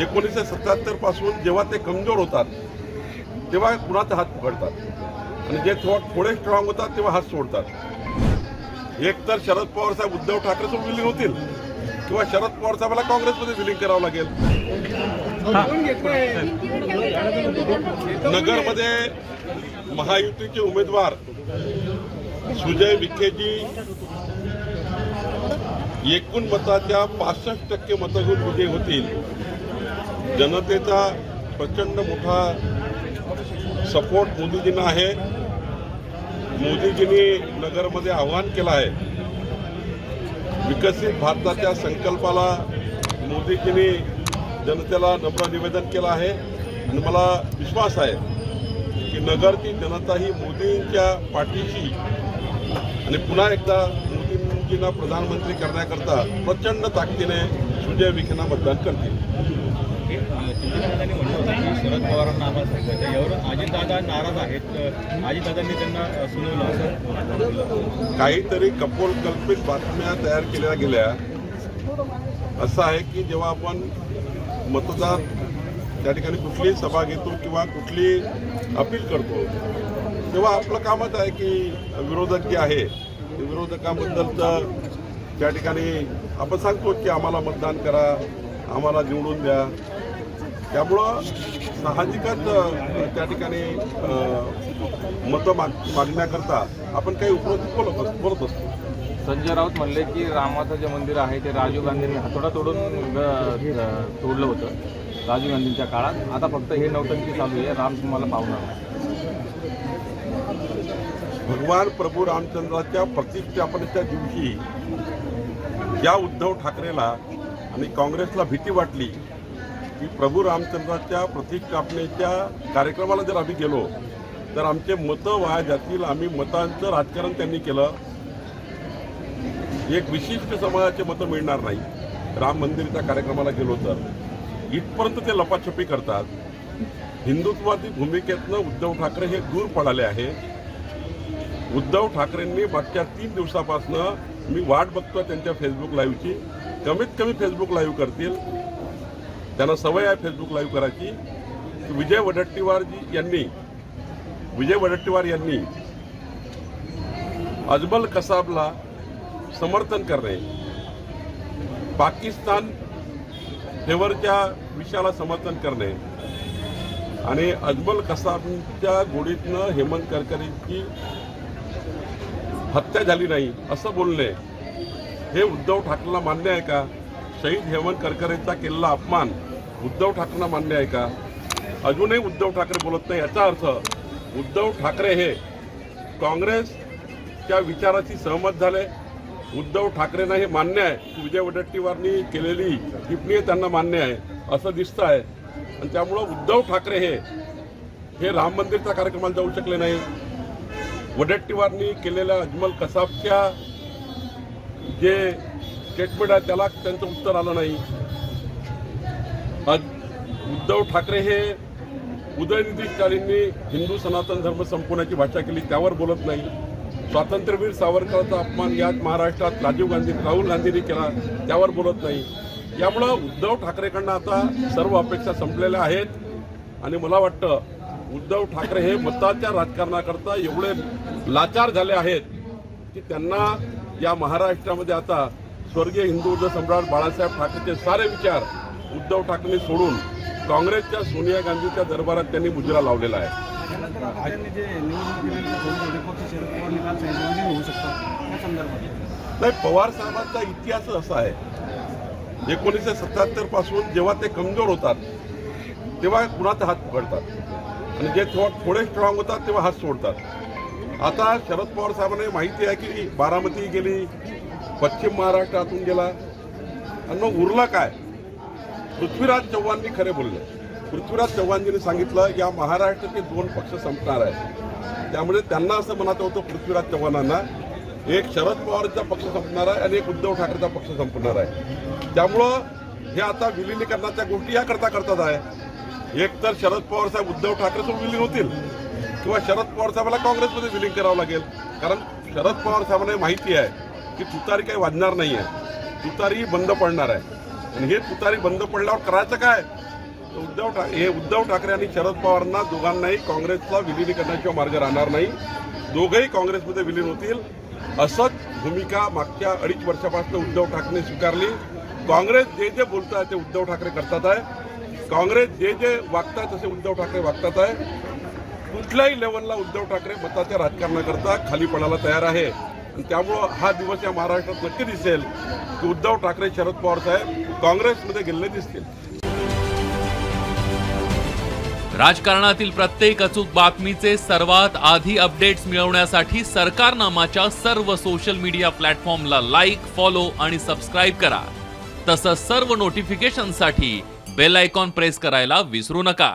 एकोणीसशे सत्याहत्तरपासून जेव्हा ते कमजोर होतात तेव्हा कुणाचा हात पकडतात? आणि जे थो थोडे स्ट्रॉंग होतात तेव्हा हात सोडतात. एक तर शरद पवार साहेब उद्धव ठाकरे सोबत विलीन होतील किंवा शरद पवार साहेबाला काँग्रेसमध्ये विलीन करावं लागेल. नगरमध्ये महायुतीचे उमेदवार सुजय विखेजी एकूण मताच्या पासष्ट टक्के मतं घेऊन विजयी होतील. जनतेचा प्रचंड मोठा सपोर्ट मोदीजींना आहे. मोदीजींनी नगरमध्ये आव्हान केलं आहे. विकसित भारताच्या संकल्पाला मोदीजींनी जनतेला नम्र निवेदन केलं आहे. आणि मला विश्वास आहे की नगरची जनता ही मोदींच्या पाठीशी आणि पुन्हा एकदा मोदींजींना प्रधानमंत्री करण्याकरता प्रचंड ताकदीने सुजय विखेंना मतदान करतील. अजितदादांनी म्हटलं होतं की शरद पवारांना आम्हाला सांगायचं यावर अजितदादा नाराज आहेत. अजितदादांनी त्यांना अ, सुनावलं असं काहीतरी कपोलकल्पित बातम्या तयार केल्या गेल्या. असं आहे की जेव्हा आपण मतदार त्या ठिकाणी कुठलीही सभा घेतो किंवा कुठली अपील करतो तेव्हा आपलं कामच आहे की विरोधक जे आहे ते विरोधकाबद्दलचं त्या ठिकाणी आपण सांगतो की आम्हाला मतदान करा आम्हाला निवडून द्या. त्यामुळं साहजिकच त्या ठिकाणी मतं माग मागण्याकरता आपण काही उपरोध बोलत अस- बोलत असतो. संजय राऊत म्हणले की रामाचं जे मंदिर आहे ते राजीव गांधींनी हातोडा तोडून तोडलं होतं राजीव गांधींच्या काळात. आता फक्त हे नौटंकी चालू आहे राम तुम्हाला पावणार भगवान प्रभू रामचंद्राच्या प्रतिष्ठापनेच्या दिवशी ज्या उद्धव ठाकरेला आणि काँग्रेसला भीती वाटली की प्रभू रामचंद्राच्या प्रतिष्ठापनेच्या कार्यक्रमाला जर आम्ही गेलो तर आमचे मतं वाया जातील आम्ही मतांचं राजकारण त्यांनी केलं. एक विशिष्ट समाजाचे मतं मिळणार नाही. राम मंदिरच्या कार्यक्रमाला गेलो तर. इथपर्यंत ते लपाछपी करतात. हिंदुत्वादी भूमिकेतनं उद्धव ठाकरे हे दूर पडाले आहे. उद्धव ठाकरेंनी मागच्या तीन दिवसापासनं मी वाट बघतोय त्यांच्या फेसबुक लाईव्हची कमीत कमी फेसबुक लाईव्ह करतील. त्यांना सवय आहे फेसबुक लाईव्ह करायची. विजय वडट्टीवारजी यांनी विजय वडट्टीवार यांनी अजमल कसाबला समर्थन करणे पाकिस्तान फेवरच्या विषयाला समर्थन करणे आणि अजमल कसाबच्या गोडीतनं हेमंत करकरेंची हत्या झाली नाही असं बोलणे हे उद्धव ठाकरेला मान्य आहे का? शहीद हेमंत करकरेंचा केलेला अपमान उद्धव ठाकरेंना मान्य आहे का? अजूनही उद्धव ठाकरे बोलत नाही. याचा अर्थ उद्धव ठाकरे हे काँग्रेसच्या विचाराशी सहमत झाले. उद्धव ठाकरेंना हे मान्य आहे की विजय वडेट्टीवारनी केलेली टिप्पणी त्यांना मान्य आहे असं दिसतं आहे. आणि त्यामुळं उद्धव ठाकरे हे हे राम मंदिरच्या कार्यक्रमाला जाऊ शकले नाही. वडेट्टीवारनी केलेल्या अजमल कसाबच्या जे स्टेटमेंट आहे त्याला त्यांचं उत्तर आलं नाही. आज उद्धव ठाकरे हे उदयनिधी हिंदू सनातन धर्म संपवण्याची भाषा केली त्यावर बोलत नाही. स्वातंत्र्यवीर सावरकरांचा अपमान याच महाराष्ट्रात राजीव गांधी राहुल गांधींनी केला त्यावर बोलत नाही. यामुळं उद्धव ठाकरेकडनं आता सर्व अपेक्षा संपलेल्या आहेत. आणि मला वाटतं उद्धव ठाकरे हे मताच्या राजकारणाकरता एवढे लाचार झाले आहेत की त्यांना या महाराष्ट्रामध्ये आता स्वर्गीय हिंदू सम्राट बाळासाहेब ठाकरेचे सारे विचार उद्धव ठाकरेंनी सोडून काँग्रेसच्या सोनिया गांधीच्या दरबारात त्यांनी मुजरा लावलेला आहे. त्यांनी जे निवडणूक दिल्यानंतर थोडी थोडी पक्ष शरद पवार निकाल सांगितलं होऊ शकतात त्या संदर्भात. नाही पवार साहेबांचा इतिहास असा आहे. एकोणीसशे सत्याहत्तरपासून जेव्हा ते कमजोर होतात तेव्हा कुणाचा हात पकडतात? आणि जे थोडे स्ट्रॉंग होतात तेव्हा हात सोडतात. आता शरद पवार साहेबांना माहिती आहे की बारामती गेली पश्चिम महाराष्ट्रातून गेला. आणि मग उरलं काय? पृथ्वीराज चव्हाणनी खरे बोलले. पृथ्वीराज चव्हाणजींनी सांगितलं या महाराष्ट्राचे दोन पक्ष संपणार आहेत. त्यामुळे त्यांना असं म्हणत होतं पृथ्वीराज चव्हाणांना एक शरद पवारचा पक्ष संपणार आहे आणि एक उद्धव ठाकरेचा पक्ष संपणार आहे. त्यामुळं हे आता विलिनीकरणाच्या गोष्टी याकरता करतात आहे. एक तर शरद पवार साहेब उद्धव ठाकरे सोबत विलीन होतील किंवा शरद पवार साहेबाला काँग्रेसमध्ये विलीन करावं लागेल. कारण शरद पवार साहेबांना हे माहिती आहे की तुतारी काही वाजणार नाही आहे तुतारी बंद पडणार आहे. आणि हे तुतारी बंद पडल्यावर करायचं काय? उद्धव ठाकरे हे उद्धव ठाकरे आणि शरद पवारांना दोघांनाही काँग्रेसला विलीनीकरणाशिवाय मार्ग राहणार नाही. दोघंही काँग्रेसमध्ये विलीन होतील. असंच भूमिका मागच्या अडीच वर्षापासून उद्धव ठाकरे स्वीकारली. काँग्रेस जे जे बोलत आहे ते उद्धव ठाकरे करतात आहे. काँग्रेस जे जे वागतात तसे उद्धव ठाकरे वागतात आहे. कुठल्याही लेवलला उद्धव ठाकरे मताच्या राजकारणाकरता खाली पडायला तयार आहे. आणि त्यामुळं हा दिवस या महाराष्ट्रात नक्की दिसेल की उद्धव ठाकरे शरद पवार साहेब काँग्रेसमध्ये गेलेले दिसतील. राजकारणातील प्रत्येक अचूक बातमीचे सर्वात आधी अपडेट्स मिळवण्यासाठी सरकारनामाच्या सर्व सोशल मीडिया प्लॅटफॉर्मला लाईक फॉलो आणि सबस्क्राईब करा. तसंच सर्व नोटिफिकेशनसाठी बेल आयकॉन प्रेस करायला विसरू नका.